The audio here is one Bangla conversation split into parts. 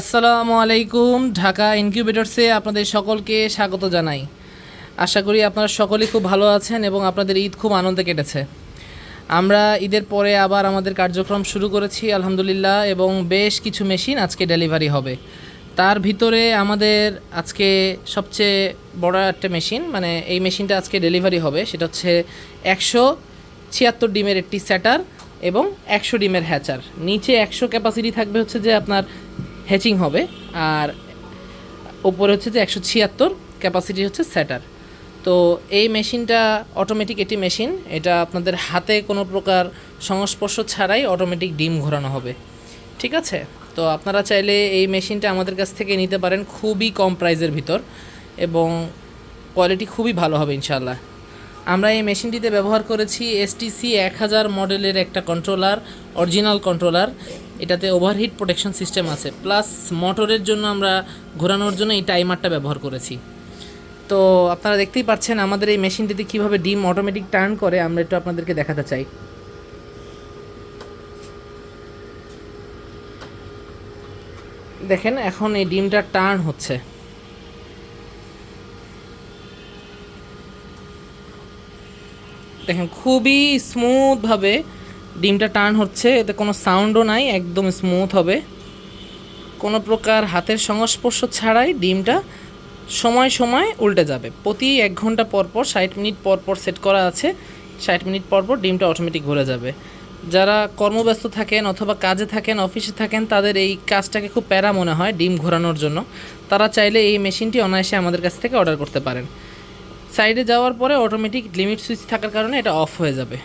আসসালামু আলাইকুম, ঢাকা ইনকিউবেটরসে আপনাদের সকলকে স্বাগত জানাই। আশা করি আপনারা সকলেই খুব ভালো আছেন এবং আপনাদের ঈদ খুব আনন্দে কেটেছে। আমরা ঈদের পরে আবার আমাদের কার্যক্রম শুরু করেছি, আলহামদুলিল্লাহ, এবং বেশ কিছু মেশিন আজকে ডেলিভারি হবে। তার ভিতরে আমাদের আজকে সবচেয়ে বড় একটা মেশিন মানে এই মেশিনটা আজকে ডেলিভারি হবে, সেটা হচ্ছে একশো ছিয়াত্তর ডিমের একটি স্যাটার এবং একশো ডিমের হ্যাচার। নিচে একশো ক্যাপাসিটি থাকবে হচ্ছে যে আপনার হ্যাচিং হবে, আর ওপরে হচ্ছে যে একশো ছিয়াত্তর ক্যাপাসিটি হচ্ছে স্যাটার তো এই মেশিনটা অটোমেটিক একটি মেশিন, এটা আপনাদের হাতে কোনো প্রকার সংস্পর্শ ছাড়াই অটোমেটিক ডিম ঘোরানো হবে। ঠিক আছে? তো আপনারা চাইলে এই মেশিনটা আমাদের কাছ থেকে নিতে পারেন খুবই কম প্রাইসের ভিতর, এবং কোয়ালিটি খুবই ভালো হবে ইনশাল্লাহ আমরা এই মেশিনটিতে ব্যবহার করেছি এসটিসি এক হাজার মডেলের একটা কন্ট্রোলার অরিজিনাল কন্ট্রোলার এটাতে ওভারহিট প্রোটেকশন সিস্টেম আছে। প্লাস মোটরের জন্য আমরা ঘোরানোর জন্য এই টাইমারটা ব্যবহার করেছি। তো আপনারা দেখতেই পাচ্ছেন আমাদের এই মেশিনটিতে কীভাবে ডিম অটোমেটিক টার্ন করে, আমরা একটু আপনাদেরকে দেখাতে চাই। দেখেন, এখন এই ডিমটা টার্ন হচ্ছে। দেখেন, খুবই স্মুথভাবে ডিমটা টার্ন হচ্ছে, এতে কোনো সাউন্ডও নাই, একদম স্মুথ হবে। কোনো প্রকার হাতের সংস্পর্শ ছাড়াই ডিমটা সময় সময় উল্টে যাবে। প্রতি এক ঘণ্টা পর পর, ষাট মিনিট পর পর সেট করা আছে, ষাট মিনিট পর পর ডিমটা অটোমেটিক ঘুরে যাবে। যারা কর্মব্যস্ত থাকেন অথবা কাজে থাকেন, অফিসে থাকেন, তাদের এই কাজটাকে খুব প্যারা মনে হয় ডিম ঘোরানোর জন্য। তারা চাইলে এই মেশিনটি অনায়াসে আমাদের কাছ থেকে অর্ডার করতে পারেন। সাইডে যাওয়ার পরে অটোমেটিক লিমিট সুইচ থাকার কারণে এটা অফ হয়ে যাবে।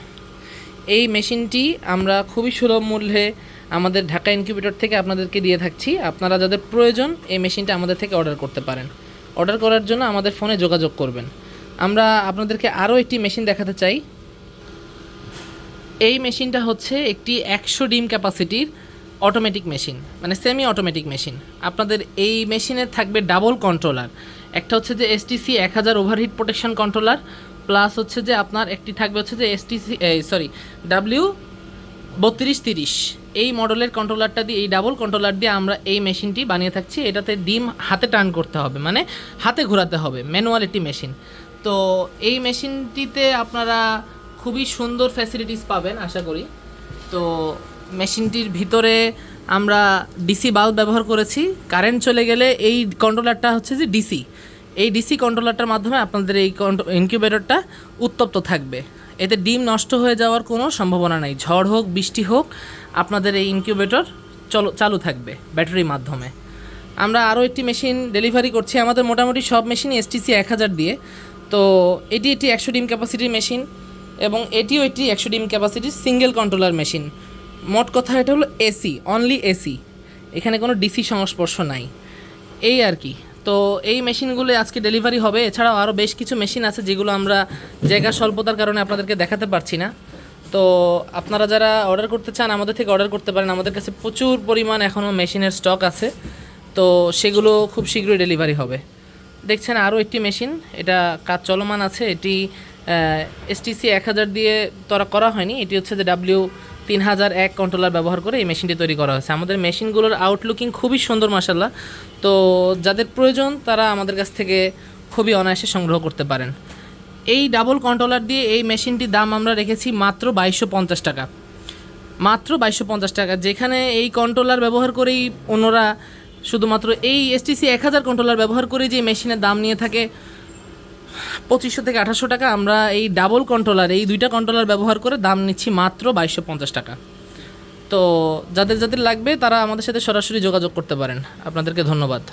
এই মেশিনটি আমরা খুবই সুলভ মূল্যে আমাদের ঢাকা ইনকিউবেটর থেকে আপনাদেরকে দিয়ে থাকছি। আপনারা যাদের প্রয়োজন এই মেশিনটা আমাদের থেকে অর্ডার করতে পারেন। অর্ডার করার জন্য আমাদের ফোনে যোগাযোগ করবেন। আমরা আপনাদেরকে আরও একটি মেশিন দেখাতে চাই। এই মেশিনটা হচ্ছে একটি একশো ডিম ক্যাপাসিটির অটোমেটিক মেশিন মানে সেমি অটোমেটিক মেশিন। আপনাদের এই মেশিনে থাকবে ডাবল কন্ট্রোলার। একটা হচ্ছে যে এসটিসি এক হাজার ওভারহিট প্রোটেকশন কন্ট্রোলার প্লাস হচ্ছে যে আপনার একটি থাকবে হচ্ছে যে এসটিসি সরি ডাব্লিউ বত্রিশ তিরিশ। এই মডেলের কন্ট্রোলারটা দিয়ে, এই ডাবল কন্ট্রোলার দিয়ে আমরা এই মেশিনটি বানিয়ে থাকছি। এটাতে ডিম হাতে টার্ন করতে হবে মানে হাতে ঘোরাতে হবে ম্যানুয়াল একটি মেশিন তো এই মেশিনটিতে আপনারা খুবই সুন্দর ফ্যাসিলিটিস পাবেন, আশা করি। তো মেশিনটির ভিতরে আমরা ডিসি বাল্ব ব্যবহার করেছি। কারেন্ট চলে গেলে এই কন্ট্রোলারটা হচ্ছে যে ডিসি এই ডিসি কন্ট্রোলারটার মাধ্যমে আপনাদের এই ইনকিউবেটরটা উত্তপ্ত থাকবে। এতে ডিম নষ্ট হয়ে যাওয়ার কোনো সম্ভাবনা নাই। ঝড় হোক, বৃষ্টি হোক, আপনাদের এই ইনকিউবেটর চলো চালু থাকবে ব্যাটারির মাধ্যমে। আমরা আরও একটি মেশিন ডেলিভারি করছি। আমাদের মোটামুটি সব মেশিনই এসটিসি এক হাজার দিয়ে। তো এটি একটি একশো ডিম ক্যাপাসিটির মেশিন এবং এটিও একটি একশো ডিম ক্যাপাসিটির সিঙ্গেল কন্ট্রোলার মেশিন মোট কথা এটা হলো এসি অনলি এসি এখানে কোনো ডিসি সংস্পর্শ নাই। এই আর কি। তো এই মেশিনগুলো আজকে ডেলিভারি হবে। এছাড়াও আরও বেশ কিছু মেশিন আছে যেগুলো আমরা জায়গা স্বল্পতার কারণে আপনাদেরকে দেখাতে পারছি না। তো আপনারা যারা অর্ডার করতে চান, আমাদের থেকে অর্ডার করতে পারেন। আমাদের কাছে প্রচুর পরিমাণ এখনও মেশিনের স্টক আছে। তো সেগুলো খুব শীঘ্রই ডেলিভারি হবে। দেখছেন আরও একটি মেশিন। এটা কাজ চলমান আছে। এটি এসটিসি এক হাজার দিয়ে তরা, করা হয়নি। এটি হচ্ছে যে ডাব্লিউ তিন হাজার এক কন্ট্রোলার ব্যবহার করে এই মেশিনটি তৈরি করা হয়েছে। আমাদের মেশিনগুলোর আউটলুকিং খুবই সুন্দর মাসাল্লাহ তো যাদের প্রয়োজন, তারা আমাদের কাছ থেকে খুবই অনায়াসে সংগ্রহ করতে পারেন। এই ডাবল কন্ট্রোলার দিয়ে এই মেশিনটির দাম আমরা রেখেছি মাত্র বাইশশো পঞ্চাশ টাকা। মাত্র বাইশশো পঞ্চাশ টাকা। যেখানে এই কন্ট্রোলার ব্যবহার করেই অন্যরা শুধুমাত্র এই এসটিসি এক হাজার কন্ট্রোলার ব্যবহার করে যে মেশিনের দাম নিয়ে থাকে পঁচিশশো থেকে আঠাশশো টাকা। আমরা এই ডাবল কন্ট্রোলার এই দুইটা কন্ট্রোলার ব্যবহার করে দাম নিচ্ছি মাত্র বাইশশো পঞ্চাশ টাকা। তো যাদের যাদের লাগবে তারা আমাদের সাথে সরাসরি যোগাযোগ করতে পারেন। আপনাদেরকে ধন্যবাদ।